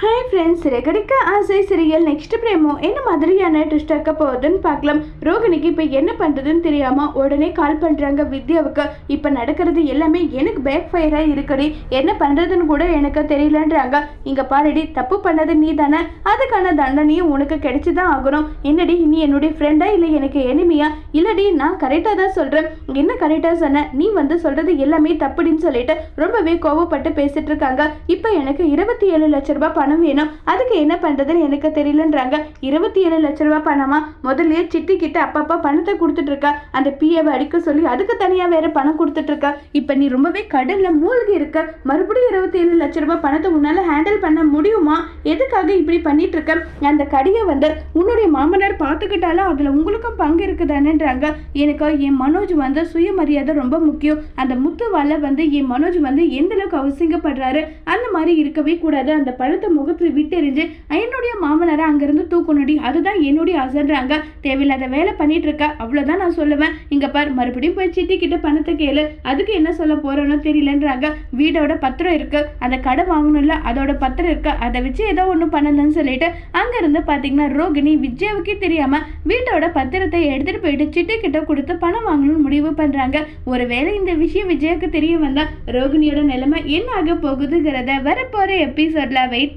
Hi friends ரெகடிக்க ஆசை serial next பிரேமோ என்ன மாதிரியான ட்விஸ்ட் ஆக்க போகுதுன்னு பார்க்கலாம். ரோகிணிக்கு இப்போ என்ன பண்ணுறதுன்னு தெரியாமல் உடனே கால் பண்ணுறாங்க வித்யாவுக்கு. இப்போ நடக்கிறது எல்லாமே எனக்கு பேக் ஃபயராக இருக்குடி. என்ன பண்ணுறதுன்னு கூட எனக்கு தெரியலன்றாங்க. இங்கே பாருடி தப்பு பண்ணது நீ தானே அதுக்கான தண்டனையும் உனக்கு கிடைச்சி தான் ஆகணும். என்னடி நீ என்னுடைய ஃப்ரெண்டா இல்லை எனக்கு எனிமையா இல்லடி நான் கரெக்டாக தான் சொல்கிறேன் என்ன கரெக்டாக சொன்ன? நீ வந்து சொல்கிறது எல்லாமே தப்புடின்னு சொல்லிட்டு ரொம்பவே கோவப்பட்டு பேசிட்டு இருக்காங்க. இப்போ எனக்கு இருபத்தி ஏழு லட்ச ரூபாய் பணம் வேணும். அதுக்கு என்ன பண்ணுறதுன்னு எனக்கு தெரியலன்றாங்க. இருபத்தி ஏழு லட்ச ரூபா பணமா? முதல்லயே சித்தி கிட்ட அப்பப்போ பணத்தை கொடுத்துட்டு இருக்கா. அந்த பிஏவை அடிக்க சொல்லி அதுக்கு தனியாக வேற பணம் கொடுத்துட்டு இருக்கா. இப்போ நீ ரொம்பவே கடனில் மூழ்கி இருக்க. மறுபடியும் இருபத்தி ஏழு லட்ச ரூபா பணத்தை உன்னால ஹேண்டில் பண்ண முடியுமா? எதுக்காக இப்படி பண்ணிட்டு இருக்க? அந்த கடையை வந்து உன்னுடைய மாமனார் பார்த்துக்கிட்டாலும் அதில் உங்களுக்கும் பங்கு இருக்குதானேன்றாங்க. எனக்கு என் மனோஜ் வந்து சுயமரியாதை ரொம்ப முக்கியம். அந்த முத்துவால வந்து என் மனோஜ் வந்து எந்த அளவுக்கு அவசியப்படுறாரு அந்த மாதிரி இருக்கவே கூடாது. அந்த பழத்தை முகத்தில் விட்டெறிஞ்சு என்னுடைய மாமனாரை அங்கேருந்து தூக்கணுடி அதுதான் என்னுடைய அசன்றாங்க தேவையில்லாத வேலை பண்ணிட்டு இருக்கா அவ்வளோதான் நான் சொல்லுவேன். இங்க பார் மறுபடியும் போய் சிட்டி கிட்ட பணத்தை கேளு. அதுக்கு என்ன சொல்ல போறோன்னு தெரியலன்றாங்க. வீடோட பத்திரம் இருக்கு. அந்த கடை வாங்கணும்ல அதோட பத்திரம் இருக்கு. அதை வச்சு ஏதோ ஒன்று பண்ணலன்னு சொல்லிட்டு அங்கேருந்து பார்த்தீங்கன்னா ரோகிணி விஜயாவுக்கே தெரியாம வீட்டோட பத்திரத்தை எடுத்துட்டு போயிட்டு சிட்டி கிட்ட கொடுத்து பணம் வாங்கணும்னு முடிவு பண்றாங்க. ஒருவேளை இந்த விஷயம் விஜயாவுக்கு தெரிய வந்தா ரோகிணியோட நிலைமை என்ன ஆக போகுதுங்கிறத வரப்போற எபிசோட்ல வெயிட்